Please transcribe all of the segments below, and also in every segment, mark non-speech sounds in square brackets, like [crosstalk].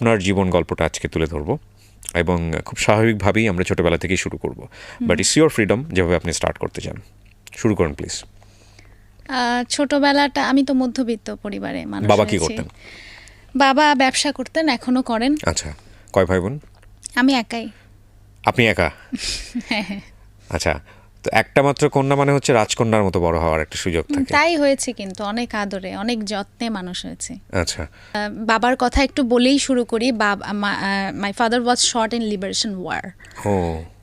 আপনার জীবন গল্পটা আজকে তুলে ধরবো এবং খুব স্বাভাবিকভাবেই আমরা ছোটবেলা থেকেই শুরু করব। বাট ইটস ইউর ফ্রিডম যেভাবে আপনি স্টার্ট করতে চান। শুরু করুন প্লিজ ছোটবেলাটা আমি তো মধ্যবিত্ত পরিবারে মানুষ বাবা কি করতেন? বাবা ব্যবসা করতেন এখনও করেন। আচ্ছা কয় ভাই বোন? আমি একাই। আপনি একা? [laughs] আচ্ছা তো একটা মাত্র কন্যা মানে হচ্ছে রাজকন্যার মতো বড় হওয়ার একটা সুযোগ থাকে। তাই হয়েছে কিন্তু অনেক আদরে অনেক যত্নে মানুষ হয়েছে। আচ্ছা। বাবার কথা একটু বলেই শুরু করি বাবা my father was short in liberation war O.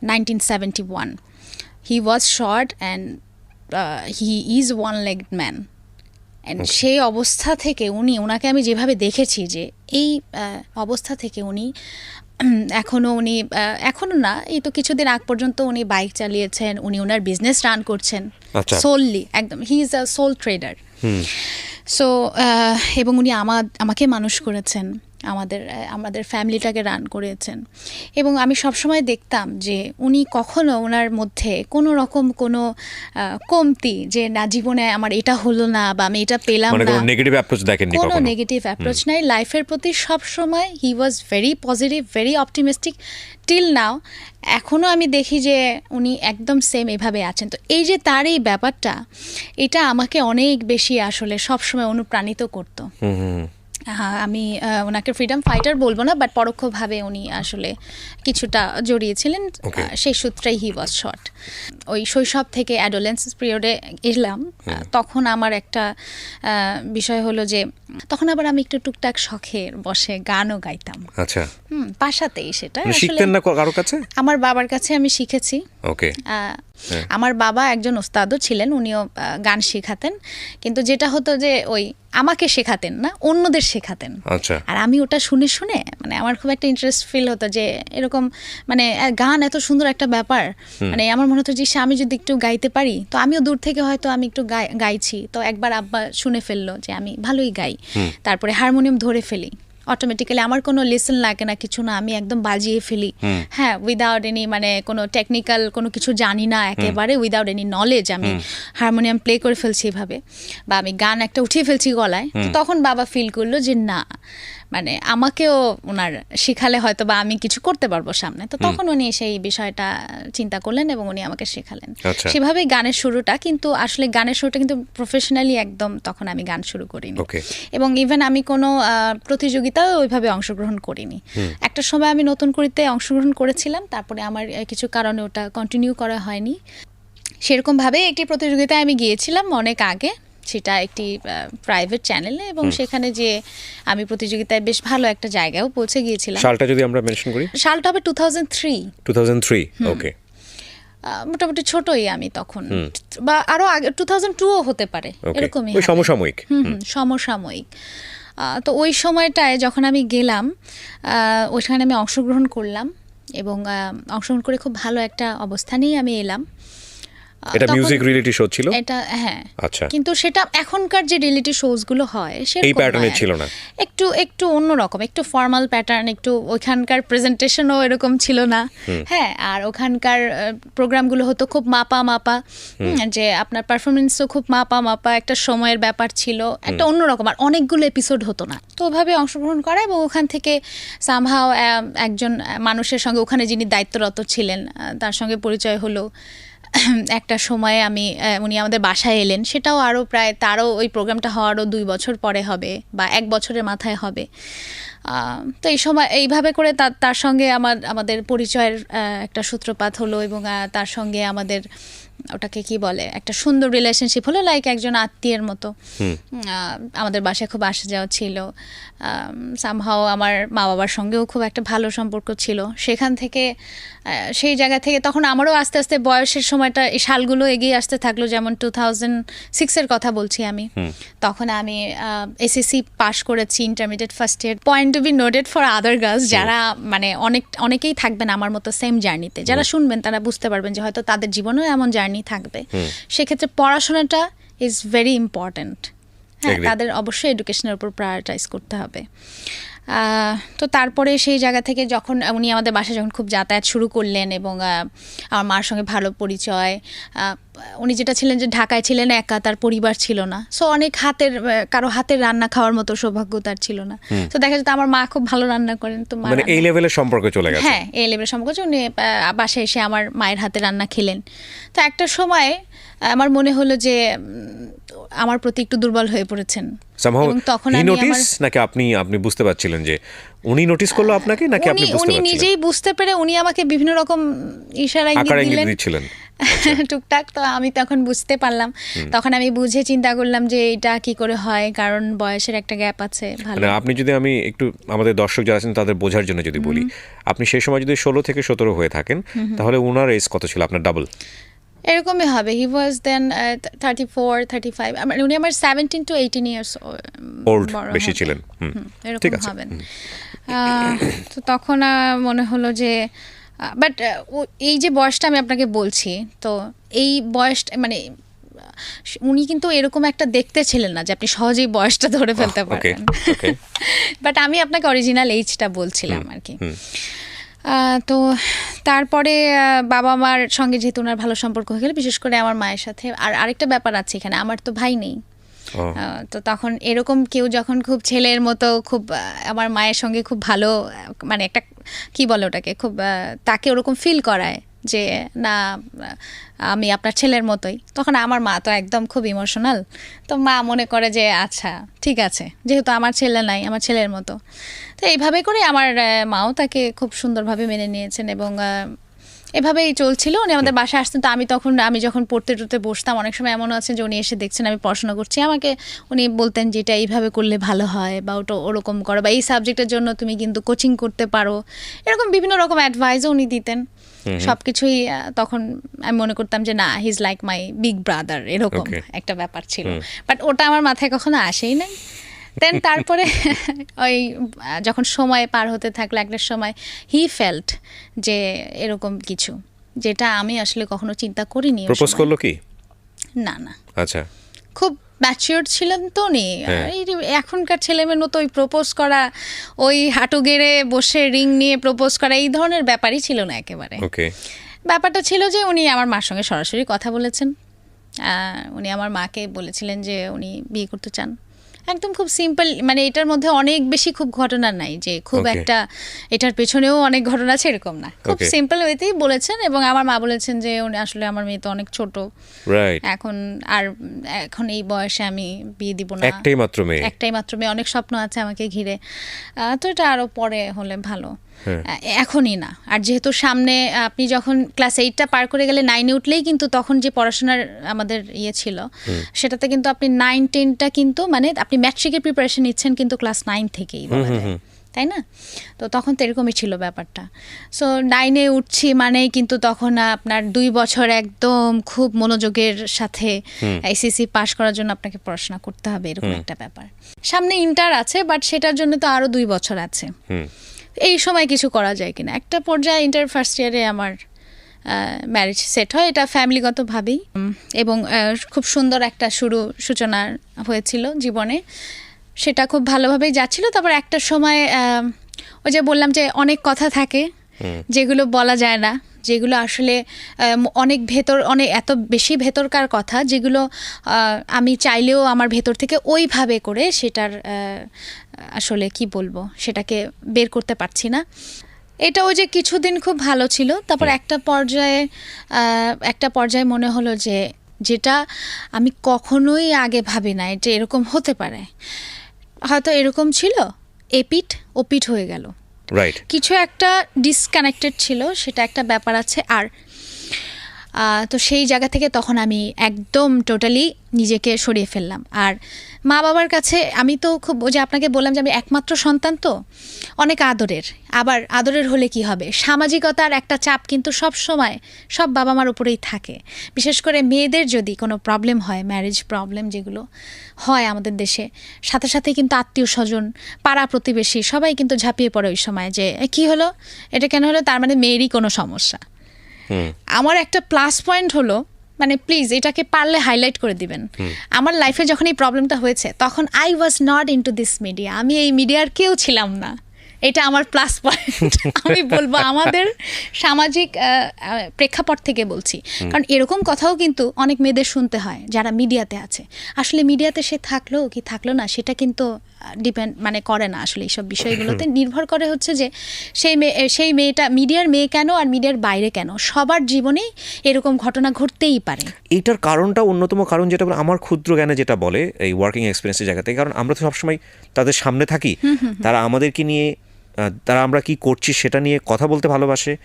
1971 he was shot and uh, he is one legged man. And সেই অবস্থা থেকে উনি ওনাকে আমি যেভাবে দেখেছি যে এই অবস্থা থেকে উনি উম, [clears throat] এখনও উনি এখনও না এই তো কিছুদিন আগ পর্যন্ত উনি বাইক চালিয়েছেন উনি ওনার বিজনেস রান করছেন আচ্ছা। সোললি একদম he is a sole trader so এবং উনি আমার আমাকে মানুষ করেছেন। আমাদের আমাদের ফ্যামিলিটাকে রান করেছেন। এবং আমি সবসময় দেখতাম যে উনি কখনো ওনার মধ্যে কোনো রকম কোনো কমতি যে না জীবনে আমার এটা হলো না বা আমি এটা পেলাম মানে না। কোনো নেগেটিভ অ্যাপ্রোচ দেখেননি কোনো নেগেটিভ অ্যাপ্রোচ নাই। লাইফের প্রতি সব সময় he was very positive very optimistic till now এখনও আমি দেখি যে উনি একদম সেম এভাবে আছেন। তো এই যে তার এই ব্যাপারটা এটা আমাকে অনেক বেশি আসলে সবসময় অনুপ্রাণিত করতো। আমি ওনাকে ফ্রিডম ফাইটার বলব না বাট পরোক্ষভাবে উনি আসলে কিছুটা জড়িয়েছিলেন। সেই সূত্রেই হি ওয়াজ শর্ট ওই শৈশব থেকে অ্যাডোলেন্স পিরিয়ডে এলাম। তখন আমার একটা বিষয় হলো যে তখন আবার আমি একটু টুকটাক শখের বসে গানও গাইতাম। আচ্ছা। হুম পাশাতেই সেটা আসলে শিখতেন না কারও কাছে? আমার বাবার কাছে আমি শিখেছি। ওকে হ্যাঁ। আমার বাবা একজন ওস্তাদও ছিলেন উনিও গান শেখাতেন। কিন্তু যেটা হতো যে ওই আমাকে শেখাতেন না অন্যদের শেখাতেন। আচ্ছা। আর আমি ওটা শুনে শুনে মানে আমার খুব একটা ইন্টারেস্ট ফিল হতো যে এরকম মানে গান এত সুন্দর একটা ব্যাপার। মানে আমার মনে হতো যে সে আমি যদি একটু গাইতে পারি তো আমিও দূর থেকে হয়তো আমি একটু গাই- গাইছি। তো একবার আব্বা শুনে ফেলল যে আমি ভালোই গাই। তারপরে হারমোনিয়াম ধরে ফেলি। অটোমেটিক্যালি আমার কোনো লেসন লাগে না কিছু না আমি একদম বাজিয়ে ফেলি। হ্যাঁ উইদাউট এনি মানে কোনো টেকনিক্যাল কোনো কিছু জানি না একেবারে উইদাউট এনি নলেজ আমি হারমোনিয়াম প্লে করে ফেলছি এভাবে। বা আমি গান একটা উঠিয়ে ফেলছি গলায় তখন বাবা ফিল করল যে না মানে আমাকেও ওনার শিখালে হয়তো বা আমি কিছু করতে পারব সামনে। তো তখন উনি সেই বিষয়টা চিন্তা করলেন এবং উনি আমাকে শেখালেন। আচ্ছা। সেভাবেই গানের শুরুটা কিন্তু আসলে গানের শুরুটা কিন্তু প্রফেশনালি একদম তখন আমি গান শুরু করিনি। এবং ইভেন আমি কোনো আহ, প্রতিযোগিতায় ওইভাবে অংশগ্রহণ করিনি। একটা সময় আমি নতুন করিতে অংশগ্রহণ করেছিলাম তারপরে আমার কিছু কারণে ওটা কন্টিনিউ করা হয়নি। সেরকমভাবে একটি প্রতিযোগিতায় আমি গিয়েছিলাম অনেক আগে। সেটা একটি প্রাইভেট চ্যানেলে এবং সেখানে যে আমি প্রতিযোগিতায় বেশ ভালো একটা জায়গায়ও পৌঁছে গিয়েছিলাম। সালটা যদি আমরা মেনশন করি? সালটা হবে two thousand three two thousand three okay মোটামুটি ছোটই আমি তখন। বা আরও আগে টু থাউজেন্ড টুও হতে পারে এরকমই ওই সমসাময়িক। হুম হুম, সমসাময়িক। তো ওই সময়টায় যখন আমি গেলাম ওইখানে আমি অংশগ্রহণ করলাম এবং অংশগ্রহণ করে খুব ভালো একটা অবস্থানেই আমি এলাম। এটা মিউজিক রিয়েলিটি শো ছিল? এটা হ্যাঁ। আচ্ছা। কিন্তু সেটা এখনকার যে রিয়েলিটি শোজগুলো হয় এই প্যাটার্নে ছিল না। একটু একটু অন্যরকম একটু ফর্মাল প্যাটার্ন একটু ওইখানকার প্রেজেন্টেশনও এরকম ছিল না। হ্যাঁ আর ওখানকার প্রোগ্রামগুলো হতো খুব মাপা মাপা। যে আপনার পারফরমেন্সও খুব মাপা মাপা একটা সময়ের ব্যাপার ছিল একটা অন্যরকম। আর অনেকগুলো এপিসোড হতো না। তো ওভাবে অংশগ্রহণ করা এবং ওখান থেকে সামহাও একজন মানুষের সঙ্গে ওখানে যিনি দায়িত্বরত ছিলেন তার সঙ্গে পরিচয় হলো। [clears throat] একটা সময়ে আমি উনি আমাদের বাসায় এলেন। সেটাও আরও প্রায় তারও ওই প্রোগ্রামটা হওয়ারও দুই বছর পরে হবে বা এক বছরের মাথায় হবে। তো এই সময় এইভাবে করে তার তার সঙ্গে আমার আমাদের পরিচয়ের একটা সূত্রপাত হলো এবং তার সঙ্গে আমাদের ওটাকে কি বলে একটা সুন্দর রিলেশনশিপ হলো লাইক একজন আত্মীয়ের মতো। আমাদের বাসায় খুব আসা যাওয়া ছিল। সামহাও আমার মা বাবার সঙ্গেও খুব একটা ভালো সম্পর্ক ছিল। সেখান থেকে সেই জায়গা থেকে তখন আমারও আস্তে আস্তে বয়সের সময়টা এই সালগুলো এগিয়ে আসতে থাকল। যেমন টু থাউজেন্ড সিক্সের কথা বলছি আমি। তখন আমি এসএসসি পাশ করেছি intermediate first year point to be noted for other girls যারা মানে অনেক অনেকেই থাকবেন আমার মতো সেম জার্নিতে যারা শুনবেন তারা বুঝতে পারবেন যে হয়তো তাদের জীবনেও এমন জার্নি থাকবে। সেক্ষেত্রে পড়াশোনাটা ইজ ভেরি ইম্পর্ট্যান্ট হ্যাঁ তাদের অবশ্যই এডুকেশনের উপর প্রায়োরিটাইজ করতে হবে। তো তারপরে সেই জায়গা থেকে যখন উনি আমাদের বাসায় যখন খুব যাতায়াত শুরু করলেন এবং আমার মার সঙ্গে ভালো পরিচয় উনি যেটা ছিলেন যে ঢাকায় ছিলেন একা তার পরিবার ছিল না। সো অনেক হাতের কারও হাতের রান্না খাওয়ার মতো সৌভাগ্য তার ছিল না। তো দেখা যেত আমার মা খুব ভালো রান্না করেন তো মা মানে এই লেভেলের সম্পর্ক চলে গেছে। হ্যাঁ এই লেভেলের সম্পর্ক উনি বাসায় এসে আমার মায়ের হাতে রান্না খেলেন। তো একটা সময় আমার মনে হলো যে আমার প্রতি একটু দুর্বল হয়ে পড়েছেন। তখন নোটিস নাকি আপনি আপনি বুঝতে পারছিলেন যে উনি নোটিস করল আপনাকে নাকি আপনি বুঝতে উনি নিজেই বুঝতে পেরে উনি আমাকে বিভিন্ন রকম ইশারা ইঙ্গিত দিলেন। [laughs] টুকটাক তো আমি তখন বুঝতে পারলাম। তখন আমি বুঝে চিন্তা করলাম যে এটা কি করে হয়? কারণ বয়সের একটা গ্যাপ আছে ভালো। মানে আপনি যদি আমি একটু আমাদের দর্শক যারা আছেন তাদের বোঝার জন্য যদি বলি আপনি সেই সময় যদি ষোলো থেকে সতেরো হয়ে থাকেন তাহলে ওনার এজ কত ছিল? আপনার ডাবল এরকমই হবে। He was then thirty four thirty five উনি আমার সেভেন্টিন টু এইটিন ইয়ার্স বেশি ছিলেন। এরকম। হবেন। তো তখন মনে হলো যে বাট এই যে বয়সটা আমি আপনাকে বলছি তো এই বয়সটা মানে উনি কিন্তু এরকম একটা দেখতে ছিলেন না যে আপনি সহজেই বয়সটা ধরে ফেলতে পারেন বাট [laughs] আমি আপনাকে অরিজিনাল এইজটা বলছিলাম আর কি। তো তারপরে বাবা মার সঙ্গে যেহেতু ওনার ভালো সম্পর্ক হয়ে গেল বিশেষ করে আমার মায়ের সাথে। আর আরেকটা ব্যাপার আছে এখানে আমার তো ভাই নেই। তো তখন এরকম কেউ যখন খুব ছেলের মতো খুব আমার মায়ের সঙ্গে খুব ভালো মানে একটা কি বলে ওটাকে খুব তাকে ওরকম ফিল করায়। যে, না, আমি আপনার ছেলের মতোই। তখন আমার মা তো একদম খুব ইমোশনাল তো মা মনে করে যে আচ্ছা ঠিক আছে। যেহেতু আমার ছেলে নাই, আমার ছেলের মতো। তো এইভাবে করে আমার মাও তাকে খুব সুন্দরভাবে মেনে নিয়েছেন এবং এভাবেই চলছিল। উনি আমাদের বাসায় আসতেন, তো আমি তখন, আমি যখন পড়তে টড়তে বসতাম, অনেক সময় এমনও আছে যে, উনি এসে দেখছেন আমি পড়াশোনা করছি। আমাকে উনি বলতেন যে, এটা এইভাবে করলে ভালো হয় বা ওটা ওরকম করো বা এই সাবজেক্টের জন্য তুমি কিন্তু কোচিং করতে পারো। এরকম বিভিন্ন রকম অ্যাডভাইসও উনি দিতেন। সব কিছুই তখন আমি মনে করতাম যে না his like my big brother এরকম একটা ব্যাপার ছিল। বাট ওটা আমার মাথায় কখনো আসেই নাই। দেন তারপরে [laughs] ওই যখন সময় পার হতে থাকল একটা সময় হি ফেল্ট যে এরকম কিছু যেটা আমি আসলে কখনো চিন্তা করিনি প্রপোজ করল কি? না না। আচ্ছা। খুব ম্যাচিওর ছিলেন তো নে এখনকার এই যে এখনকার ছেলেমেয়ের মতো ওই প্রপোজ করা ওই হাঁটু গেড়ে বসে রিং নিয়ে প্রপোজ করা এই ধরনের ব্যাপারই ছিল না একেবারে। ব্যাপারটা ছিল যে উনি আমার মার সঙ্গে সরাসরি কথা বলেছেন। উনি আমার মাকে বলেছিলেন যে উনি বিয়ে করতে চান। একদম খুব সিম্পল মানে এটার মধ্যে অনেক বেশি খুব ঘটনা নাই যে খুব একটা এটার পেছনেও অনেক ঘটনা আছে এরকম না। খুব সিম্পল ওয়েতেই বলেছেন এবং আমার মা বলেছেন যে উনি আসলে আমার মেয়ে তো অনেক ছোট। এখন আর এখন এই বয়সে আমি বিয়ে দিব না। একটাই মাত্র মেয়ে। একটাই মাত্র মেয়ে অনেক স্বপ্ন আছে আমাকে ঘিরে। আহ, তো এটা আরও পরে হলে ভালো। এখনই না। আর যেহেতু সামনে আপনি যখন ক্লাস এইটটা পার করে গেলে নাইনে উঠলেই কিন্তু তখন যে পড়াশোনার আমাদের ইয়ে ছিল সেটাতে কিন্তু আপনি নাইন টেনটা কিন্তু মানে আপনি ম্যাট্রিকের প্রিপারেশন নিচ্ছেন কিন্তু ক্লাস নাইন থেকেই বলা যায়। তাই না? তো তখন তো এরকমই ছিল ব্যাপারটা। সো নাইনে উঠছি মানেই কিন্তু তখন আপনার দুই বছর একদম খুব মনোযোগের সাথে আইসিসি পাশ করার জন্য আপনাকে পড়াশোনা করতে হবে এরকম একটা ব্যাপার। সামনে ইন্টার আছে বাট সেটার জন্য তো আরও দুই বছর আছে। এই সময় কিছু করা যায় কিনা। একটা পর্যায়ে ইন্টার ফার্স্ট ইয়ারে আমার ম্যারেজ সেট হয় এটা ফ্যামিলিগতভাবেই এবং খুব সুন্দর একটা শুরু সূচনা হয়েছিল জীবনে। সেটা খুব ভালোভাবেই যাচ্ছিল। তারপর একটা সময় ওই যে বললাম যে অনেক কথা থাকে যেগুলো বলা যায় না যেগুলো আসলে অনেক ভেতর অনেক এত বেশি ভেতরকার কথা যেগুলো আমি চাইলেও আমার ভেতর থেকে ওইভাবে করে সেটার আসলে কি বলব সেটাকে বের করতে পারছি না। এটা ওই যে কিছুদিন খুব ভালো ছিল তারপর একটা পর্যায়ে একটা পর্যায়ে মনে হলো যে যেটা আমি কখনোই আগে ভাবি না এটা এরকম হতে পারে। হয়তো এরকম ছিল এপিট ওপিট হয়ে গেল। কিছু একটা ডিসকানেক্টেড ছিল সেটা একটা ব্যাপার আছে। আর তো সেই জায়গা থেকে তখন আমি একদম টোটালি নিজেকে সরিয়ে ফেললাম। আর মা বাবার কাছে আমি তো খুব যে আপনাকে বললাম যে আমি একমাত্র সন্তান তো অনেক আদরের। আবার আদরের হলে কি হবে? সামাজিকতার একটা চাপ কিন্তু সব সময় সব বাবা মার উপরেই থাকে। বিশেষ করে মেয়েদের যদি কোনো প্রবলেম হয় ম্যারেজ প্রবলেম যেগুলো হয় আমাদের দেশে সাথে সাথে কিন্তু আত্মীয় স্বজন পাড়া প্রতিবেশী সবাই কিন্তু ঝাঁপিয়ে পড়ে ওই সময় যে "এ, কি হলো? এটা কেন হলো? তার মানে মেয়েরই কোনো সমস্যা। আমার একটা প্লাস পয়েন্ট হলো মানে প্লিজ এটাকে পারলে হাইলাইট করে দিবেন। আমার লাইফে যখন এই প্রবলেমটা হয়েছে তখন I was not into this media আমি এই মিডিয়ার কেউ ছিলাম না। এটা আমার প্লাস পয়েন্ট [laughs] আমি বলব আমাদের সামাজিক প্রেক্ষাপট থেকে বলছি। কারণ এরকম কথাও কিন্তু অনেক মেয়েদের শুনতে হয় যারা মিডিয়াতে আছে। আসলে মিডিয়াতে সে থাকল কি থাকল না সেটা কিন্তু ডিপেন্ড মানে করে না আসলে এইসব বিষয়গুলোতে। নির্ভর করে হচ্ছে যে সেই মেয়ে সেই মেয়েটা মিডিয়ার মেয়ে কেন আর মিডিয়ার বাইরে কেন? সবার জীবনেই এরকম ঘটনা ঘটতেই পারে। এটার কারণটা অন্যতম কারণ যেটা বলে আমার ক্ষুদ্র জ্ঞানে যেটা বলে এই ওয়ার্কিং এক্সপিরিয়েন্সের জায়গা থেকে কারণ আমরা তো সবসময় তাদের সামনে থাকি। তারা আমাদেরকে নিয়ে তারা আমরা কি করছি সেটা নিয়ে কথা বলতে ভালোবাসে।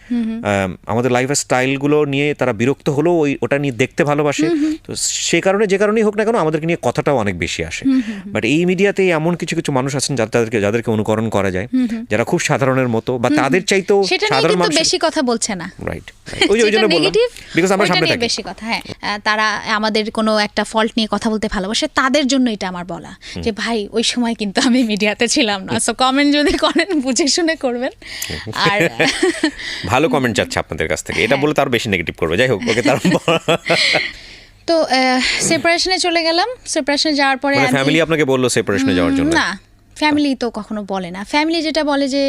আম, আমাদের লাইফের স্টাইলগুলো নিয়ে তারা বিরক্ত হলেও ওই ওটা নিয়ে দেখতে ভালোবাসে। তো সে কারণে যে কারণেই হোক না কেন আমাদেরকে নিয়ে কথাটাও অনেক বেশি আসে। বাট এই মিডিয়াতে এমন কিছু কিছু মানুষ আছেন যা- তাদেরকে যাদেরকে অনুকরণ করা যায় যারা খুব সাধারণের মতো বা তাদের চাইতেও সাধারণ মানুষ বেশি কথা বলছে না। রাইট ওই ওই জন্য বললাম বিকজ আমরা সামনে থাকি। বেশি কথা হ্যাঁ। তারা আমাদের কোনো একটা ফল্ট নিয়ে কথা বলতে ভালোবাসে তাদের জন্য এটা আমার বলা। যে ভাই ওই সময় কিন্তু আমি মিডিয়াতে ছিলাম না। সো কমেন্ট যদি করেন বুঝে শুনে করবেন। আর [laughs] ভালো কমেন্ট যাচ্ছে আপনাদের কাছ থেকে। এটা বলে তার বেশি নেগেটিভ করবে। যাই হোক ওকে তার তো সেপারেশনে চলে গেলাম। সেপারেশনে যাওয়ার পরে মানে ফ্যামিলি আপনাকে বলল সেপারেশনে যাওয়ার জন্য। না ফ্যামিলি তো কখনো বলে না। ফ্যামিলি যেটা বলে যে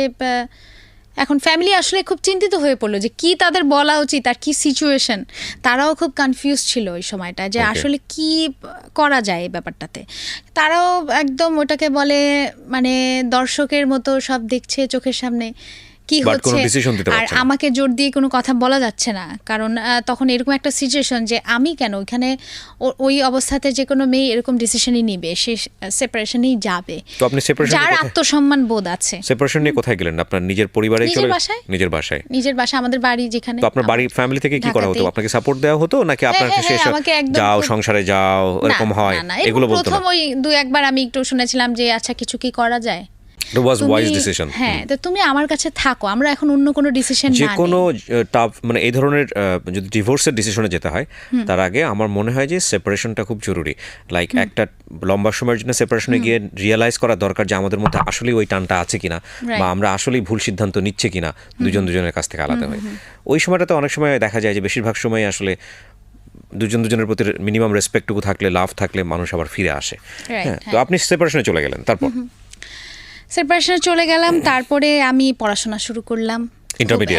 এখন ফ্যামিলি আসলে খুব চিন্তিত হয়ে পড়ল যে কি তাদের বলা উচিত আর কি সিচুয়েশন তারাও খুব কনফিউজ ছিল ওই সময়টা যে আসলে কি করা যায় এই ব্যাপারটাতে। তারাও একদম ওটাকে বলে মানে দর্শকের মতো সব দেখছে চোখের সামনে। কি হচ্ছে? আর আমাকে জোর দিয়ে কোনো কথা বলা যাচ্ছে না। কারণ তখন এরকম একটা সিচুয়েশন যে আমি কেন ওইখানে ওই অবস্থাতে যে কোনো মেয়ে এরকম ডিসিশনই নিবে সে সেপারেশনেই যাবে। তো আপনি সেপারেশন যার আত্মসম্মান বোধ আছে। সেপারেশন নিয়ে কোথায় গেলেন? আপনার নিজের পরিবারে নিজের বাসায়। নিজের বাসায়। নিজের বাসা আমাদের বাড়ি যেখানে তো আপনার বাড়ি ফ্যামিলি থেকে কি করা হতো? আপনাকে সাপোর্ট দেওয়া হতো নাকি আপনার হ্যাঁ, শেষ হ্যাঁ, আমাকে একদম যাও সংসারে যাও এরকম হয়? এগুলো বলতো প্রথম ওই দু একবার আমি একটু শুনেছিলাম যে আচ্ছা কিছু কি করা যায়? ইট ওয়াজ ওয়াইজ ডিসিশন হ্যাঁ তো তুমি আমার কাছে থাকো আমরা এখন অন্য কোনো ডিসিশন যে কোনো টাফ মানে এই ধরনের যদি ডিভোর্সের ডিসিশনে যেতে হয় তার আগে আমার মনে হয় যে সেপারেশনটা খুব জরুরি। লাইক একটা লম্বা সময়ের জন্য সেপারেশনে গিয়ে রিয়েলাইজ করা দরকার যে আমাদের মধ্যে আসলেই ওই টানটা আছে কিনা বা আমরা আসলেই ভুল সিদ্ধান্ত নিচ্ছে কিনা দুজন দুজনের কাছ থেকে আলাদা হয়ে। ওই সময়টাতে অনেক সময় দেখা যায় যে বেশিরভাগ সময় আসলে দুজন দুজনের প্রতি মিনিমাম রেসপেক্টটুকু থাকলে লাভ থাকলে মানুষ আবার ফিরে আসে। হ্যাঁ তো। আপনি সেপারেশনে চলে গেলেন তারপর? সেপারেশনে চলে গেলাম তারপরে আমি পড়াশোনা শুরু করলাম।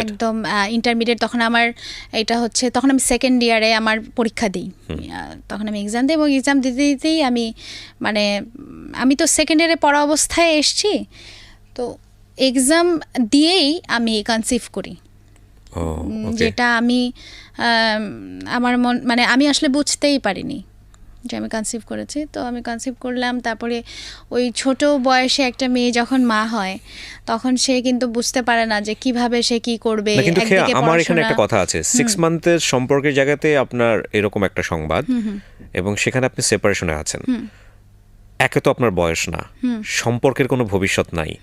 একদম ইন্টারমিডিয়েট তখন আমার এটা হচ্ছে তখন আমি সেকেন্ড ইয়ারে আমার পরীক্ষা দিই। তখন আমি এক্সাম দিই এবং এক্সাম দিতে দিতেই আমি মানে আমি তো সেকেন্ড ইয়ারে পড়া অবস্থায় এসছি তো এক্সাম দিয়েই আমি কনসিভ করি। যেটা আমি আমার মন মানে আমি আসলে বুঝতেই পারিনি। যে আমি কনসিভ করেছি। তো আমি কনসিভ করলাম তারপরে ওই ছোট বয়সে একটা মেয়ে যখন মা হয় তখন সে কিন্তু বুঝতে পারে না যে কীভাবে সে কি করবে কিন্তু আমার এখানে একটা কথা আছে। সিক্স মান্থের সম্পর্কের জায়গাতে আপনার এরকম একটা সংবাদ এবং সেখানে আপনি সেপারেশনে আছেন। একে তো আপনার বয়স না। সম্পর্কের কোনো ভবিষ্যৎ নাই।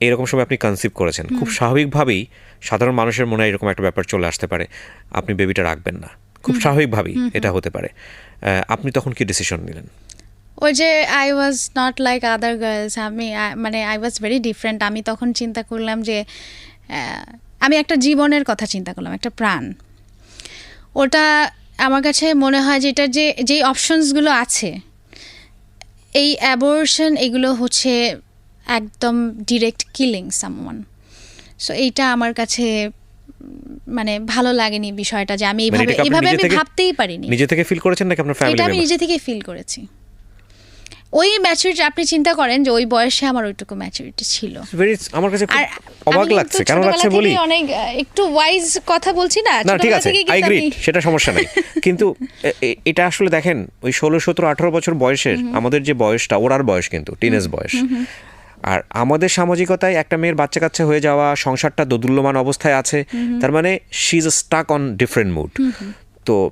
এরকম সময় আপনি কনসিভ করেছেন। খুব স্বাভাবিকভাবেই সাধারণ মানুষের মনে হয় এরকম একটা ব্যাপার চলে আসতে পারে। আপনি বেবিটা রাখবেন না। খুব স্বাভাবিকভাবেই এটা হতে পারে। আপনি তখন কি ডিসিশন নিলেন? ওই যে I was not like other girls আমি মানে আই ওয়াজ ভেরি ডিফারেন্ট আমি তখন চিন্তা করলাম যে আমি একটা জীবনের কথা চিন্তা করলাম, একটা প্রাণ। ওটা আমার কাছে মনে হয় যে এটার যে, যেই অপশনসগুলো আছে, এই অ্যাবর্শন এগুলো হচ্ছে একদম ডিরেক্ট কিলিং সামওয়ান সো এইটা আমার কাছে মানে ভালো লাগেনি বিষয়টা যে আমি মানে এইভাবে এইভাবে আমি ভাবতেই পারিনি। নিজে থেকে ফিল করেছেন নাকি আপনার ফ্যামিলি এটা আমি নিজে থেকে ফিল করেছি। ওই ম্যাচুরিটি আপনি চিন্তা করেন যে ওই বয়সে আমার ওইটুকু ম্যাচুরিটি ছিল। আমার কাছে অবাক লাগছে কেন লাগছে বলি অনেক একটু ওয়াইজ কথা বলছি না না ঠিক আছে আই গ্রিট সেটা সমস্যা নাই। [laughs] কিন্তু এটা আসলে দেখেন ওই ষোলো সতেরো আঠারো বছর বয়সের আমাদের যে বয়সটা ওরার বয়স কিন্তু টিনেজ বয়স। আর আমাদের সামাজিকতায় একটা মেয়ের বাচ্চা কাচ্চা হয়ে যাওয়া সংসারটা দোদুল্যমান অবস্থায় আছে তার মানে she is stuck on different mood তো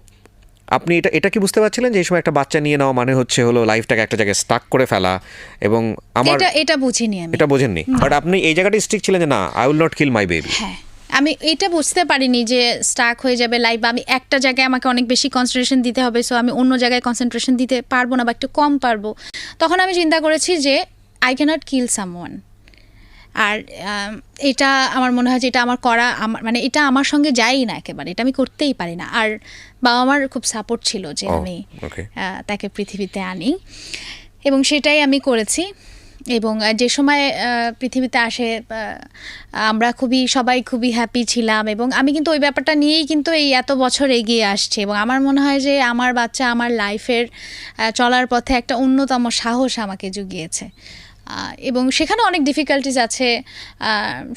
আপনি এটা এটা কি বুঝতে পারছিলেন যে এই সময় একটা বাচ্চা নিয়ে নেওয়া মানে হচ্ছে হলো লাইফটাকে একটা জায়গায় স্টাক করে ফেলা এবং আমার এটা এটা বুঝিনি আমি। এটা বোঝেননি। বাট আপনি এই জায়গাটায় স্টিক ছিলেন যে না I will not kill my baby হ্যাঁ আমি এটা বুঝতে পারিনি যে স্টাক হয়ে যাবে লাইভ আমি একটা জায়গায় আমাকে অনেক বেশি কনসেন্ট্রেশন দিতে হবে সো আমি অন্য জায়গায় কনসেন্ট্রেশন দিতে পারব না বা একটু কম পারব। তখন আমি চিন্তা করেছি যে আই ক্যানট কিল সামওয়ান আর এটা আমার মনে হয় যে এটা আমার করা আমার মানে এটা আমার সঙ্গে যায়ই না একেবারে এটা আমি করতেই পারি না। আর বাবা মার খুব সাপোর্ট ছিল যে আমি তাকে পৃথিবীতে আনি। এবং সেটাই আমি করেছি। এবং যে সময় পৃথিবীতে আসে আমরা খুবই সবাই খুবই হ্যাপি ছিলাম। এবং আমি কিন্তু ওই ব্যাপারটা নিয়েই কিন্তু এই এত বছর এগিয়ে আসছি। এবং আমার মনে হয় যে আমার বাচ্চা আমার লাইফের চলার পথে একটা অন্যতম সাহস আমাকে জুগিয়েছে। এবং সেখানে অনেক ডিফিকাল্টিস আছে।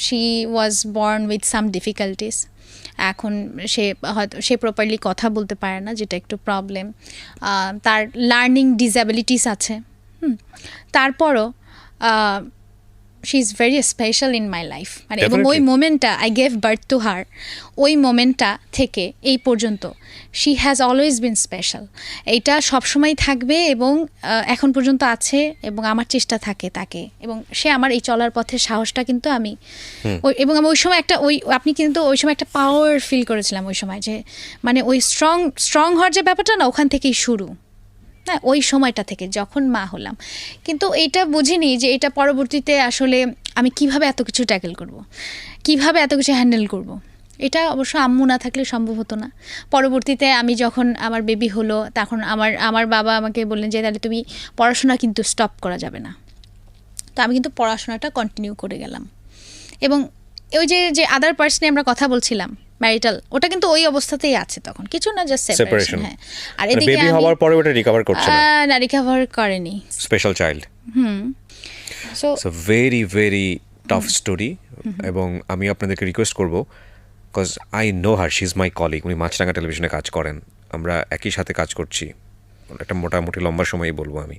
She was born with some difficulties এখন সে হয়তো, সে প্রপারলি কথা বলতে পারে না, যেটা একটু প্রবলেম তার লার্নিং ডিসাবিলিটিস আছে। তারপরও she is very special in my life মানে এবং ওই. মোমেন্টটা I gave birth to her ওই মোমেন্টটা থেকে এই পর্যন্ত she has always been special এইটা সবসময় থাকবে এবং এখন পর্যন্ত আছে এবং আমার চেষ্টা থাকে তাকে। এবং সে আমার এই চলার পথে সাহসটা কিন্তু আমি ওই এবং আমি ওই সময় একটা ওই আপনি কিন্তু ওই সময় একটা পাওয়ার ফিল করেছিলাম ওই সময় যে মানে ওই স্ট্রং স্ট্রং হওয়ার যে ব্যাপারটা না ওখান থেকেই শুরু। হ্যাঁ ওই সময়টা থেকে যখন মা হলাম কিন্তু এইটা বুঝিনি যে এটা পরবর্তীতে আসলে আমি কীভাবে এত কিছু ট্যাকেল করব। কীভাবে এত কিছু হ্যান্ডেল করব। এটা অবশ্য আম্মু না থাকলে সম্ভব হতো না পরবর্তীতে আমি যখন আমার বেবি হলো, তখন আমার আমার বাবা আমাকে বললেন যে, তাহলে তুমি পড়াশোনা কিন্তু স্টপ করা যাবে না তো আমি কিন্তু পড়াশোনাটা কন্টিনিউ করে গেলাম এবং ওই যে যে আদার পার্সনে আমরা কথা বলছিলাম ম্যারিটাল ওটা কিন্তু ওই অবস্থাতেই আছে তখন। কিছু না জাস্ট. সেপারেশন হ্যাঁ। আর এদিকে বেবি হওয়ার পরে ওটা রিকভার করছে না? না রিকভার করেনি। Special child so so very very tough story এবং আমি আপনাদেরকে রিকোয়েস্ট করব because I know her she is my colleague উনি মাছরাঙ্গা টেলিভিশনে কাজ করেন। আমরা একই সাথে কাজ করছি। একটা মোটামুটি লম্বা সময়ই বলব আমি।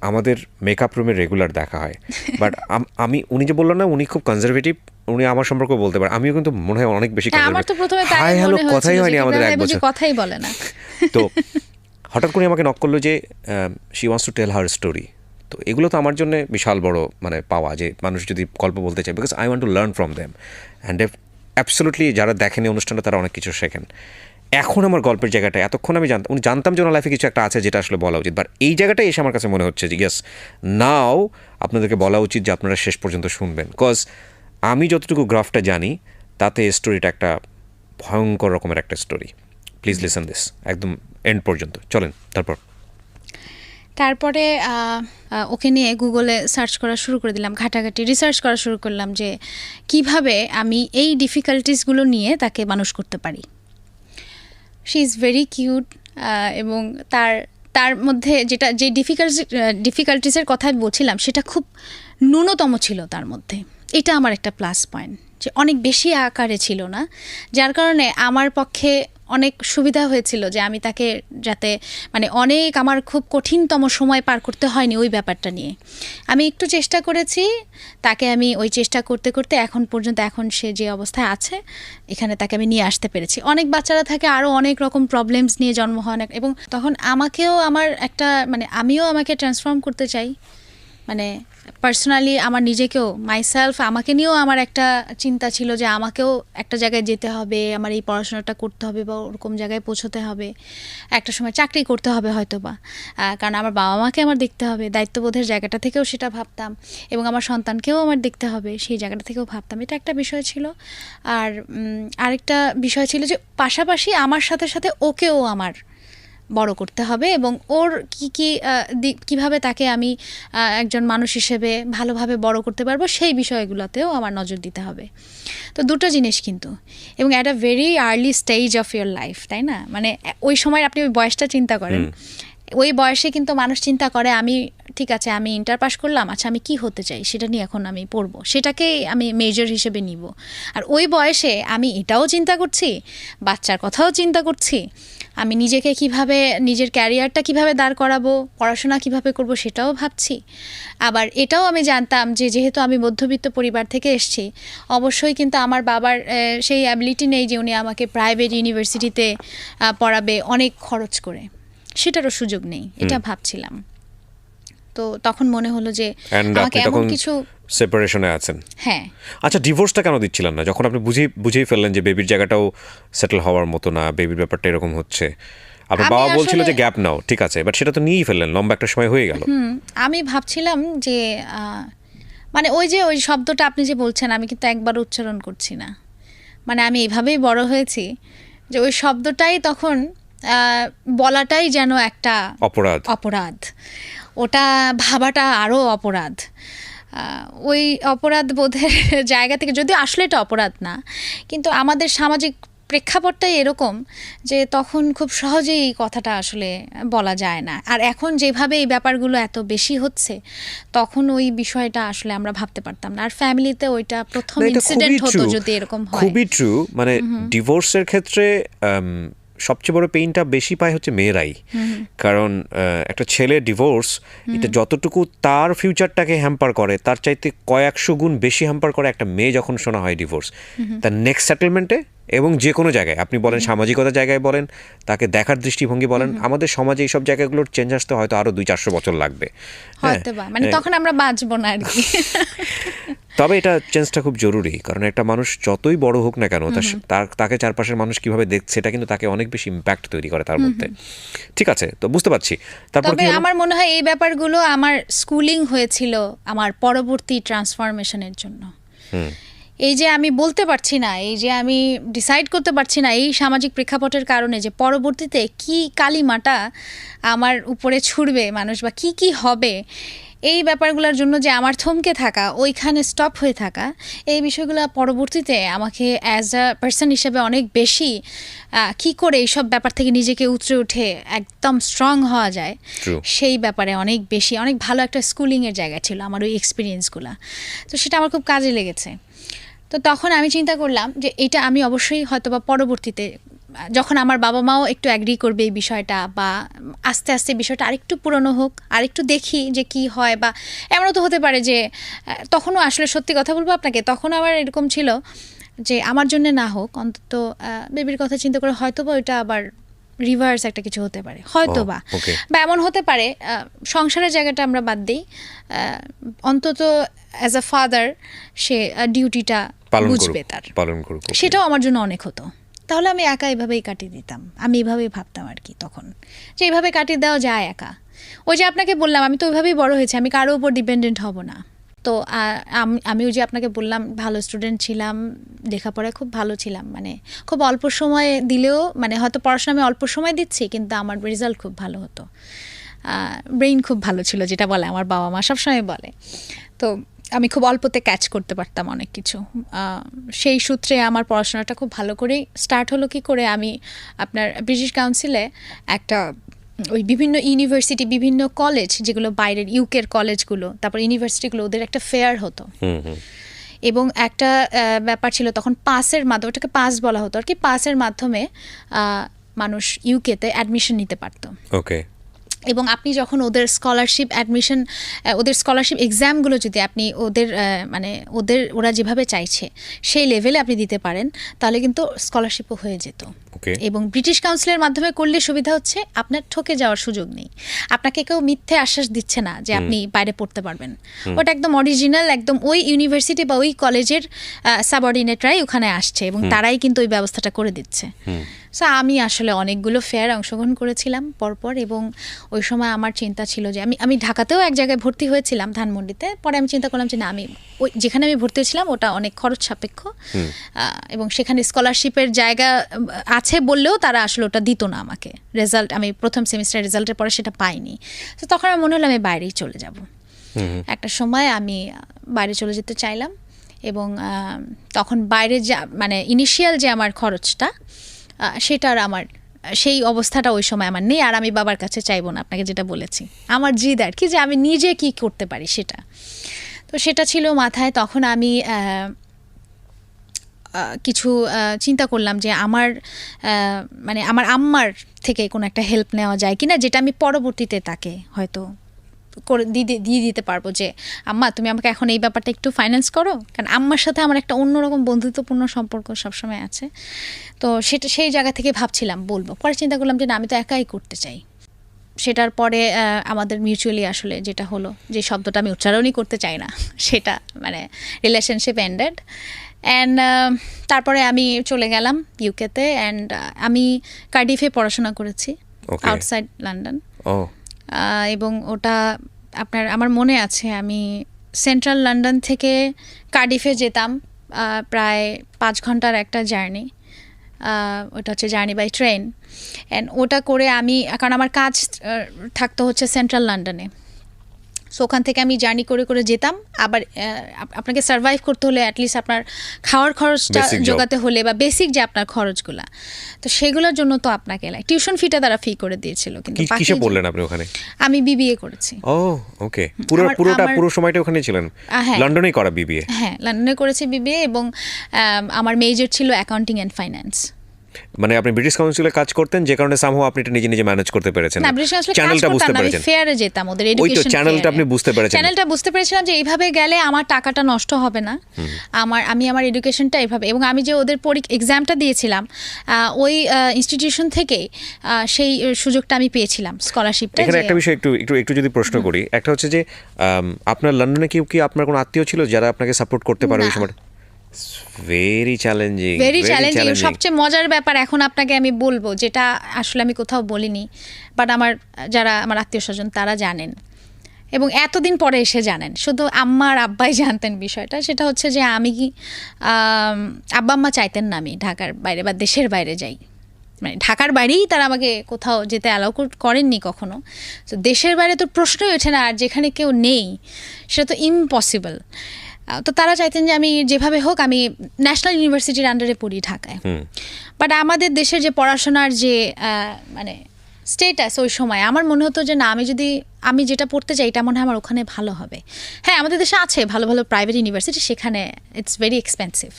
আমাদের মেকআপ রুমে রেগুলার দেখা হয়। [laughs] বাট আমি উনি যে বললেন না উনি খুব কনজারভেটিভ উনি আমার সম্পর্কে বলতে পারেন আমিও কিন্তু মনে হয় অনেক বেশি হ্যাঁ, আমার তো প্রথমে হাই হ্যালো কথাই হয়নি আমাদের এক বছর। কথাই বলে না। [laughs] তো হঠাৎ করে আমাকে নক করল যে she wants to tell her story তো এগুলো তো আমার জন্য বিশাল বড় মানে পাওয়া যে মানুষ যদি গল্প বলতে চায় because I want to learn from them and absolutely যারা দেখেন এই অনুষ্ঠানটা তারা অনেক কিছু শেখেন। এখন আমার গল্পের জায়গাটা এতক্ষণ আমি জানতাম উনি জানতাম যে ওনার লাইফে কিছু একটা আছে যেটা আসলে বলা উচিত। বাট এই জায়গাটাই এসে আমার কাছে মনে হচ্ছে যে ইয়েস নাও আপনাদেরকে বলা উচিত যে আপনারা শেষ পর্যন্ত শুনবেন। বিকজ আমি যতটুকু গ্রাফটা জানি, তাতে স্টোরিটা একটা ভয়ঙ্কর রকমের একটা স্টোরি প্লিজ লিসন দিস একদম এন্ড পর্যন্ত। চলেন, তারপর। তারপরে ওকে নিয়ে গুগলে সার্চ করা শুরু করে দিলাম, ঘাটাঘাটি রিসার্চ করা শুরু করলাম যে, কীভাবে আমি এই ডিফিকাল্টিসগুলো নিয়ে তাকে মানুষ করতে পারি। শি ইজ ভেরি কিউট এবং তার তার মধ্যে যেটা, যে ডিফিকাল্টি ডিফিকাল্টিসের কথা বলছিলাম, সেটা খুব ন্যূনতম ছিল তার মধ্যে। এটা আমার একটা প্লাস পয়েন্ট যে অনেক বেশি আকারে ছিল না, যার কারণে আমার পক্ষে অনেক সুবিধা হয়েছিল যে আমি তাকে যাতে মানে অনেক আমার খুব কঠিনতম সময় পার করতে হয়নি ওই ব্যাপারটা নিয়ে। আমি একটু চেষ্টা করেছি, তাকে আমি ওই চেষ্টা করতে করতে এখন পর্যন্ত এখন সে যে অবস্থায় আছে, এখানে তাকে আমি নিয়ে আসতে পেরেছি। অনেক বাচ্চারা থাকে আরও অনেক রকম প্রবলেমস নিয়ে জন্ম হয় এবং তখন আমাকেও আমার একটা মানে আমিও আমাকে ট্রান্সফর্ম করতে চাই। মানে পার্সোনালি আমার নিজেকেও মাইসেলফ আমাকে নিয়েও আমার একটা চিন্তা ছিল যে আমাকেও একটা জায়গায় যেতে হবে, আমার এই পড়াশোনাটা করতে হবে বা ওরকম জায়গায় পৌঁছতে হবে। একটা সময় চাকরি করতে হবে হয়তো বা কারণ আমার বাবা মাকে আমার দেখতে হবে, দায়িত্ববোধের জায়গাটা থেকেও সেটা ভাবতাম এবং আমার সন্তানকেও আমার দেখতে হবে, সেই জায়গাটা থেকেও ভাবতাম। এটা একটা বিষয় ছিল। আর আরেকটা বিষয় ছিল যে পাশাপাশি আমার সাথে সাথে ওকেও আমার বড় করতে হবে এবং ওর কি কি দিক কীভাবে তাকে আমি একজন মানুষ হিসেবে ভালোভাবে বড় করতে পারব সেই বিষয়গুলোতেও আমার নজর দিতে হবে। তো দুটো জিনিস কিন্তু। এবং at a very early stage of your life তাই না? মানে ওই সময় আপনি ওই বয়সটা চিন্তা করেন। ওই বয়সে কিন্তু মানুষ চিন্তা করে, আমি, ঠিক আছে, আমি ইন্টার পাস করলাম আচ্ছা আমি কি হতে চাই? সেটা নিয়ে এখন আমি পড়ব। সেটাকেই আমি মেজর হিসেবে নিব। আর ওই বয়সে আমি এটাও চিন্তা করছি, বাচ্চার কথাও চিন্তা করছি, আমি নিজেকে কীভাবে, নিজের ক্যারিয়ারটা কীভাবে দাঁড় করাবো, পড়াশোনা কীভাবে করব সেটাও ভাবছি। আবার এটাও আমি জানতাম যে, যেহেতু আমি মধ্যবিত্ত পরিবার থেকে এসেছি, অবশ্যই কিন্তু আমার বাবার সেই অ্যাবিলিটি নেই যে উনি আমাকে প্রাইভেট ইউনিভার্সিটিতে পড়াবে অনেক খরচ করে। সেটারও সুযোগ নেই এটা ভাবছিলাম। তো তখন মনে হলো যে আমাকে এমন কিছু সেপারেশনে আছেন। হ্যাঁ। আচ্ছা ডিভোর্সটা কেন দিচ্ছিলেন না? যখন আপনি বুঝেই বুঝেই ফেললেন যে বেবির জায়গাটাও সেটেল হওয়ার মতো না বেবির ব্যাপারটা এরকম হচ্ছে। আপনার বাবা বলছিল যে গ্যাপ নাও ঠিক আছে। বাট সেটা তো নিয়েই ফেললেন লম্বা একটা সময় হয়ে গেল। আমি ভাবছিলাম যে মানে ওই যে ওই শব্দটা আপনি যে বলছেন আমি কিন্তু একবার উচ্চারণ করছি না। মানে আমি এইভাবেই বড় হয়েছি যে ওই শব্দটাই তখন বলাটাই যেন একটা অপরাধ। অপরাধ। ওটা ভাবাটা আরও অপরাধ। ওই অপরাধ বোধের [laughs] জায়গা থেকে যদিও আসলে এটা অপরাধ না কিন্তু আমাদের সামাজিক প্রেক্ষাপটটাই এরকম যে তখন খুব সহজেই এই কথাটা আসলে বলা যায় না। আর এখন যেভাবে এই ব্যাপারগুলো এত বেশি হচ্ছে তখন ওই বিষয়টা আসলে আমরা ভাবতে পারতাম না। আর ফ্যামিলিতে ওইটা প্রথম ইনসিডেন্ট হতো যদি এরকম হয়। খুবই ট্রু মানে ডিভোর্সের ক্ষেত্রে সবচেয়ে বড় পেইনটা বেশি পায় হচ্ছে মেয়েরাই। কারণ একটা ছেলে ডিভোর্স এটা যতটুকু তার ফিউচারটাকে হ্যাম্পার করে তার চাইতে কয়েকশো গুণ বেশি হ্যাম্পার করে একটা মেয়ে যখন শোনা হয় ডিভোর্স তার নেক্সট সেটেলমেন্টে এবং যে কোনো জায়গায়। আপনি বলেন সামাজিকতা জায়গায় বলেন তাকে দেখার দৃষ্টিভঙ্গি বলেন আমাদের সমাজে এইসব জায়গাগুলোর চেঞ্জ আসতে হয়তো আরও দুই চারশো বছর লাগবে। হ্যাঁ মানে তখন আমরা বাঁচবো না আর কি। তবে এটা চেঞ্জটা খুব জরুরি কারণ একটা মানুষ যতই বড় হোক না কেন তার তাকে চারপাশের মানুষ কীভাবে দেখছে এটা কিন্তু তাকে অনেক বেশি ইম্প্যাক্ট তৈরি করে তার মধ্যে। ঠিক আছে তো বুঝতে পারছি। তারপর আমার মনে হয় এই ব্যাপারগুলো আমার স্কুলিং হয়েছিল আমার পরবর্তী ট্রান্সফরমেশনের জন্য। এই যে আমি বলতে পারছি না এই যে আমি ডিসাইড করতে পারছি না এই সামাজিক প্রেক্ষাপটের কারণে যে পরবর্তীতে কি কালিমাটা আমার উপরে ছুড়বে মানুষ বা কি কি হবে এই ব্যাপারগুলোর জন্য যে আমার থমকে থাকা ওইখানে স্টপ হয়ে থাকা এই বিষয়গুলো পরবর্তীতে আমাকে অ্যাজ আ পার্সন হিসেবে অনেক বেশি কি করে এইসব ব্যাপার থেকে নিজেকে উতরে উঠে একদম স্ট্রং হওয়া যায় সেই ব্যাপারে অনেক বেশি অনেক ভালো একটা স্কুলিংয়ের জায়গা ছিল আমার ওই এক্সপিরিয়েন্সগুলো তো সেটা আমার খুব কাজে লেগেছে। তো তখন আমি চিন্তা করলাম যে এটা আমি অবশ্যই হয়তো বা পরবর্তীতে, যখন আমার বাবা মাও একটু অ্যাগ্রি করবে এই বিষয়টা বা আস্তে আস্তে বিষয়টা আরেকটু পুরনো হোক, আরেকটু দেখি যে কি হয় বা এমনও তো হতে পারে যে তখনও আসলে সত্যি কথা বলব আপনাকে তখন আবার এরকম ছিল যে আমার জন্য না হোক, অন্তত বেবির কথা চিন্তা করে হয়তো বা ওইটা আবার রিভার্স একটা কিছু হতে পারে হয়তো বা বা এমন হতে পারে সংসারের জায়গাটা আমরা বাদ দিই অন্তত অ্যাজ আ ফাদার সে ডিউটিটা বুঝবে তার. সেটাও আমার জন্য অনেক হতো। তাহলে আমি একা এভাবেই কাটিয়ে দিতাম আমি এভাবেই ভাবতাম আর কি তখন যে এইভাবে কাটিয়ে দেওয়া যায় একা। ওই যে আপনাকে বললাম আমি তো ওইভাবেই বড় হয়েছি আমি কারও উপর ডিপেন্ডেন্ট হব না। তো আহ, আম- আমি ওই যে আপনাকে বললাম ভালো স্টুডেন্ট ছিলাম লেখাপড়ায় খুব ভালো ছিলাম মানে খুব অল্প সময় দিলেও মানে হয়তো পড়াশোনা আমি অল্প সময় দিচ্ছি কিন্তু আমার রেজাল্ট খুব ভালো হতো। ব্রেইন খুব ভালো ছিল যেটা বলে আমার বাবা মা সবসময় বলে। তো আমি খুব অল্পতে ক্যাচ করতে পারতাম অনেক কিছু। সেই সূত্রে আমার পড়াশোনাটা খুব ভালো করেই স্টার্ট হলো। কি করে আমি আপনার ব্রিটিশ কাউন্সিলে একটা ওই বিভিন্ন ইউনিভার্সিটি বিভিন্ন কলেজ যেগুলো বাইরের ইউকের কলেজগুলো তারপর ইউনিভার্সিটিগুলো ওদের একটা ফেয়ার হতো। এবং একটা ব্যাপার ছিল তখন পাসের মাধ্যমে ওটাকে পাস বলা হতো আর কি পাসের মাধ্যমে মানুষ ইউকেতে অ্যাডমিশন নিতে পারতো। ওকে এবং আপনি যখন ওদের স্কলারশিপ অ্যাডমিশন ওদের স্কলারশিপ এক্সামগুলো যদি আপনি ওদের মানে ওদের ওরা যেভাবে চাইছে সেই লেভেলে আপনি দিতে পারেন তাহলে কিন্তু স্কলারশিপও হয়ে যেত। এবং ব্রিটিশ কাউন্সিলের মাধ্যমে করলে সুবিধা হচ্ছে আপনার ঠকে যাওয়ার সুযোগ নেই। আপনাকে কেউ মিথ্যে আশ্বাস দিচ্ছে না যে আপনি বাইরে পড়তে পারবেন। ওটা একদম অরিজিনাল একদম ওই ইউনিভার্সিটি বা ওই কলেজের সাবঅর্ডিনেটরাই ওখানে আসছে এবং তারাই কিন্তু ওই ব্যবস্থাটা করে দিচ্ছে। সো আমি আসলে অনেকগুলো ফেয়ার অংশগ্রহণ করেছিলাম পরপর এবং ওই সময় আমার চিন্তা ছিল যে আমি আমি ঢাকাতেও এক জায়গায় ভর্তি হয়েছিলাম ধানমন্ডিতে। পরে আমি চিন্তা করলাম যে না আমি ওই যেখানে আমি ভর্তি হয়েছিলাম ওটা অনেক খরচ সাপেক্ষ। এবং সেখানে স্কলারশিপের জায়গা আছে বললেও তারা আসলে ওটা দিত না আমাকে। রেজাল্ট আমি প্রথম সেমিস্টার রেজাল্টের পরে সেটা পাইনি। তো তখন আমার মনে হলো আমি বাইরেই চলে যাব। একটা সময় আমি বাইরে চলে যেতে চাইলাম এবং তখন বাইরে যা মানে ইনিশিয়াল যে আমার খরচটা আহ, সেটা আর আমার সেই অবস্থাটা ওই সময় আমার নেই আর আমি বাবার কাছে চাইব না আপনাকে যেটা বলেছি। আমার জিদ আর কি যে আমি নিজে কি করতে পারি সেটা। তো সেটা ছিল মাথায় তখন আমি কিছু চিন্তা করলাম যে আমার মানে আমার আম্মার থেকে কোনো একটা হেল্প নেওয়া যায় কিনা যেটা আমি পরবর্তীতে তাকে হয়তো করে দিয়ে দিয়ে দিতে পারব যে আম্মা তুমি আমাকে এখন এই ব্যাপারটা একটু ফাইন্যান্স করো। কারণ আম্মার সাথে আমার একটা অন্যরকম বন্ধুত্বপূর্ণ সম্পর্ক সবসময় আছে। তো সেটা সেই জায়গা থেকে ভাবছিলাম বলব। পরে চিন্তা করলাম যে না আমি তো একাই করতে চাই। সেটার পরে আমাদের মিউচুয়ালি আসলে যেটা হলো যে শব্দটা আমি উচ্চারণই করতে চাই না। [laughs] সেটা মানে রিলেশনশিপ এন্ডেড অ্যান্ড তারপরে আমি চলে গেলাম ইউকেতে অ্যান্ড আমি কার্ডিফে পড়াশোনা করেছি। আউটসাইড লন্ডন এবং ওটা আপনার, আমার মনে আছে, আমি সেন্ট্রাল লন্ডন থেকে কার্ডিফে যেতাম প্রায় পাঁচ ঘণ্টার একটা জার্নি। ওটা হচ্ছে জার্নি বাই ট্রেন। অ্যান্ড ওটা করে আমি, কারণ আমার কাজ থাকতে হচ্ছে সেন্ট্রাল লন্ডনে। সো ওখান থেকে আমি জার্নি করে করে যেতাম। আবার আপনাকে সার্ভাইভ করতে হলে অ্যাটলিস্ট আপনার খাওয়ার খরচটা জোগাতে হলে বা বেসিক যে আপনার খরচগুলা তো সেগুলোর জন্য তো আপনাকে টিউশন ফিটা তারা ফি করে দিয়েছিল কিন্তু কিসে পড়লেন আপনি ওখানে? আমি বিবিএ করেছি। ও ওকে পুরো পুরোটা পুরো সময়টা ওখানে ছিলেন? আহ, হ্যাঁ। লন্ডনেই করা বিবিএ হ্যাঁ লন্ডনে করেছি বিবিএ এবং আম, আমার মেজর ছিল অ্যাকাউন্টিং অ্যান্ড ফাইন্যান্স মানে আপনি ব্রিটিশ কাউন্সিলে কাজ করতেন যে কারণে সামহাও আপনি এটা নিজে নিজে ম্যানেজ করতে পেরেছেন। চ্যানেলটা বুঝতে পেরেছেন। ফেয়ারে যেতাম ওদের ওই তো চ্যানেলটা আপনি বুঝতে পেরেছেন। চ্যানেলটা বুঝতে পেরেছিলাম যে এইভাবে গেলে আমার টাকাটা নষ্ট হবে না। আমার আমি আমার এডুকেশনটা এইভাবে এবং আমি যে ওদের পরীক্ষা এক্সামটা দিয়েছিলাম ওই ইনস্টিটিউশন থেকে সেই সুযোগটা আমি পেয়েছিলাম স্কলারশিপটা এখানে একটা বিষয় একটু একটু একটু যদি প্রশ্ন করি একটা হচ্ছে যে আপনার লন্ডনে কেউ কি আপনার কোনো আত্মীয় ছিল যারা আপনাকে সাপোর্ট করতে পারে ওই সময়? ভেরি চ্যালেঞ্জিং ভেরি চ্যালেঞ্জিং সবচেয়ে মজার ব্যাপার এখন আপনাকে আমি বলব যেটা আসলে আমি কোথাও বলিনি বাট আমার যারা আমার আত্মীয় স্বজন তারা জানেন। এবং এতদিন পরে এসে জানেন। শুধু আম্মা আর আব্বাই জানতেন বিষয়টা সেটা হচ্ছে যে আমি কি আব্বা আম্মা চাইতেন না আমি ঢাকার বাইরে বা দেশের বাইরে যাই। মানে ঢাকার বাইরেই তারা আমাকে কোথাও যেতে অ্যালাউ করেননি কখনো। তো দেশের বাইরে তো প্রশ্নই ওঠে না আর যেখানে কেউ নেই সেটা তো ইম্পসিবল তো তারা চাইতেন যে আমি যেভাবে হোক আমি ন্যাশনাল ইউনিভার্সিটির আন্ডারে পড়ি ঢাকায়। বাট আমাদের দেশের যে পড়াশোনার যে মানে স্টেটাস ওই সময় আমার মনে হতো যে না আমি যদি আমি যেটা পড়তে চাই এটা মনে হয় আমার ওখানে ভালো হবে। হ্যাঁ আমাদের দেশে আছে ভালো ভালো প্রাইভেট ইউনিভার্সিটি সেখানে ইটস ভেরি এক্সপেন্সিভ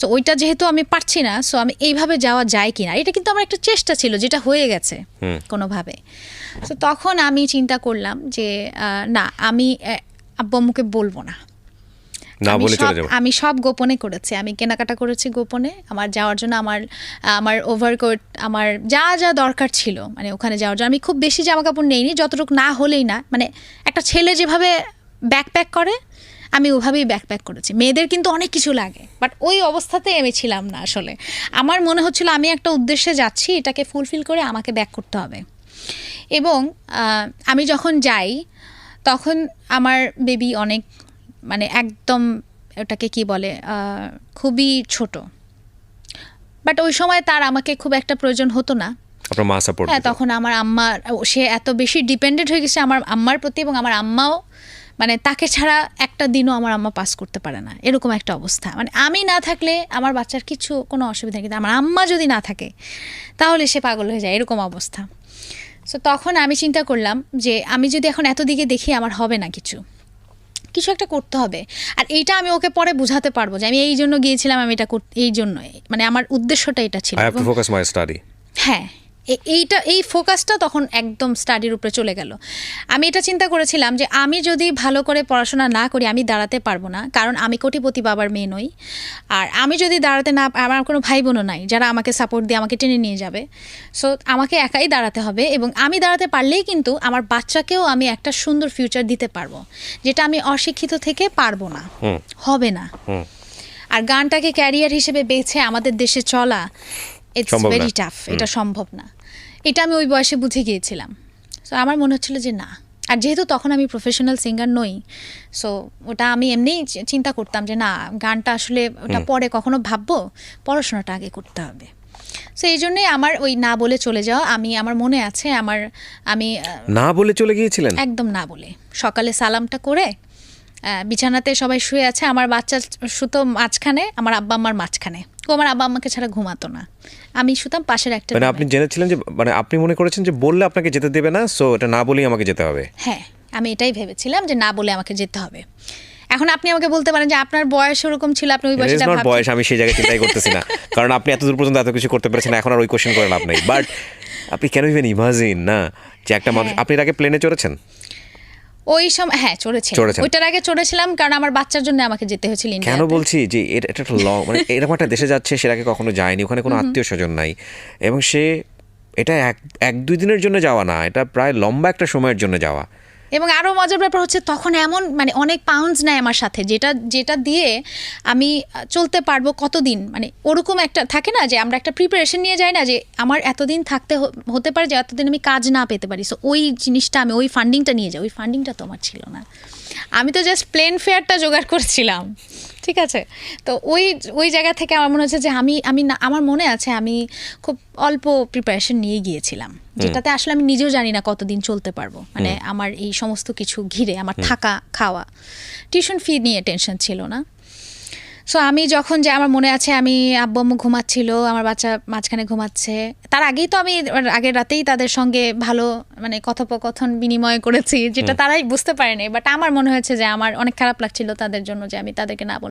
সো ওইটা যেহেতু আমি পারছি না সো আমি এইভাবে যাওয়া যায় কিনা এটা কিন্তু আমার একটা চেষ্টা ছিল যেটা হয়ে গেছে কোনোভাবে। সো তখন আমি চিন্তা করলাম যে না আমি আব্বু আম্মুকে বলব না। না আমি বলে চলে সব- আমি সব গোপনে করেছি। আমি কেনাকাটা করেছি গোপনে। আমার যাওয়ার জন্য আমার আমার ওভারকোট আমার যা যা দরকার ছিল মানে ওখানে যাওয়ার জন্য। আমি খুব বেশি জামা কাপড় নেইনি যতটুকু না হলেই না। মানে একটা ছেলে যেভাবে ব্যাকপ্যাক করে আমি ওভাবেই ব্যাকপ্যাক করেছি। মেয়েদের কিন্তু অনেক কিছু লাগে বাট ওই অবস্থাতেই আমি ছিলাম না আসলে। আমার মনে হচ্ছিল আমি একটা উদ্দেশ্যে যাচ্ছি এটাকে ফুলফিল করে আমাকে ব্যাক করতে হবে। এবং আমি যখন যাই তখন আমার বেবি অনেক মানে একদম ওটাকে কি বলে খুবই ছোট। বাট ওই সময় তার আমাকে খুব একটা প্রয়োজন হতো না। আপনার মা সাপোর্ট হ্যাঁ তখন আমার আম্মা সে এত বেশি ডিপেন্ডেন্ট হয়ে গেছে আমার আম্মার প্রতি এবং আমার আম্মাও মানে তাকে ছাড়া একটা দিনও আমার আম্মা পাস করতে পারে না। এরকম একটা অবস্থা। মানে আমি না থাকলে আমার বাচ্চার কিছু কোনো অসুবিধা নেই। কিন্তু আমার আম্মা যদি না থাকে তাহলে সে পাগল হয়ে যায়। এরকম অবস্থা। সো তখন আমি চিন্তা করলাম যে আমি যদি এখন এত দিকে দেখি আমার হবে না কিছু। কিছু একটা করতে হবে। আর এইটা আমি ওকে পরে বুঝাতে পারব যে আমি এই জন্য গিয়েছিলাম আমি এটা এই জন্য মানে আমার উদ্দেশ্যটা এটা ছিল। হ্যাঁ। এইটা এই ফোকাসটা তখন একদম স্টাডির উপরে চলে গেল। আমি এটা চিন্তা করেছিলাম যে আমি যদি ভালো করে পড়াশোনা না করি আমি দাঁড়াতে পারব না কারণ আমি কোটিপতি বাবার মেয়ে নই। আর আমি যদি দাঁড়াতে না আমার কোনো ভাই বোনও নাই যারা আমাকে সাপোর্ট দিয়ে আমাকে টেনে নিয়ে যাবে। সো আমাকে একাই দাঁড়াতে হবে এবং আমি দাঁড়াতে পারলেই কিন্তু আমার বাচ্চাকেও আমি একটা সুন্দর ফিউচার দিতে পারব যেটা আমি অশিক্ষিত থেকে পারব না। হবে না। আর গানটাকে ক্যারিয়ার হিসেবে বেছে আমাদের দেশে চলা ইটস ভেরি টাফ এটা সম্ভব না। এটা আমি ওই বয়সে বুঝে গিয়েছিলাম। সো আমার মনে হচ্ছিল যে না। আর যেহেতু তখন আমি প্রফেশনাল সিঙ্গার নই সো ওটা আমি এমনিই চিন্তা করতাম যে না গানটা আসলে ওটা পরে কখনো ভাববো পড়াশোনাটা আগে করতে হবে। সো এই জন্যই আমার ওই না বলে চলে যাওয়া আমি আমার মনে আছে আমার আমি না বলে চলে গিয়েছিলেন? একদম না বলে। সকালে সালামটা করে বিছানাতে সবাই শুয়ে আছে আমার বাচ্চা শুতো মাঝখানে আমার আব্বা আম্মার মাঝখানে। ও আমার আব্বা আম্মাকে ছাড়া ঘুমাতো না। আমি শুতাম পাশের একটা মানে আপনি জেনেছিলেন যে মানে আপনি মনে করেছেন যে বললে আপনাকে যেতে দেবে না সো এটা না বলেই আমাকে যেতে হবে। হ্যাঁ আমি এটাই ভেবেছিলাম যে না বলে আমাকে যেতে হবে। এখন আপনি আমাকে বলতে পারেন যে আপনার বয়স ওরকম ছিল আপনি ওই বয়সে ভাবছেন- বয়স আমি সেই জায়গায় চিন্তাই করতেছি না। [laughs] কারণ আপনি এত দূর পর্যন্ত এত কিছু করতে পেরেছেন এখন আর ওই কোশ্চেন করে লাভ নেই। বাট আপনি কেন ইভেন ইমাজিন না যে একটা মানুষ হ্যাঁ। আপনি এর আগে প্লেনে চড়েছেন? ওই সময় হ্যাঁ চড়েছি। ওইটার আগে চড়েছিলাম কারণ আমার বাচ্চার জন্য আমাকে যেতে হয়েছিল কেন বলছি যে এটা একটা লং মানে এরকম একটা দেশে যাচ্ছে সেটাকে আগে কখনো যায়নি ওখানে কোনো আত্মীয় স্বজন নাই। এবং সে এটা এক এক দুই দিনের জন্য যাওয়া না এটা প্রায় লম্বা একটা সময়ের জন্য যাওয়া। এবং আরও মজার ব্যাপার হচ্ছে তখন এমন মানে অনেক পাউন্ডস নেয় আমার সাথে, যেটা যেটা দিয়ে আমি চলতে পারব কতদিন। মানে ওরকম একটা থাকে না যে আমরা একটা প্রিপারেশন নিয়ে যাই না যে আমার এতদিন থাকতে হতে পারে যে এতদিন আমি কাজ না পেতে পারি। সো ওই জিনিসটা আমি, ওই ফান্ডিংটা নিয়ে যাই, ওই ফান্ডিংটা তো আমার ছিল না। আমি তো জাস্ট প্লেন ফেয়ারটা জোগাড় করছিলাম। ঠিক আছে? তো ওই ওই জায়গা থেকে আমার মনে হচ্ছে যে আমি আমি না আমার মনে আছে আমি খুব অল্প প্রিপারেশন নিয়ে গিয়েছিলাম। যেটাতে আসলে আমি নিজেও জানি না কতদিন চলতে পারব। মানে আমার এই সমস্ত কিছু ঘিরে আমার থাকা খাওয়া টিউশন ফি নিয়ে টেনশন ছিল না। সো আমি যখন যে আমার মনে আছে আমি আব্বু আম্মু ঘুমাচ্ছিল আমার বাচ্চা মাঝখানে ঘুমাচ্ছে তার আগেই তো আমি আগের রাতেই তাদের সঙ্গে ভালো মানে কথোপকথন বিনিময় করেছি যেটা তারাই বুঝতে পারেনি। বাট আমার মনে হয়েছে যে আমার অনেক খারাপ লাগছিল তাদের জন্য যে আমি তাদেরকে না বলে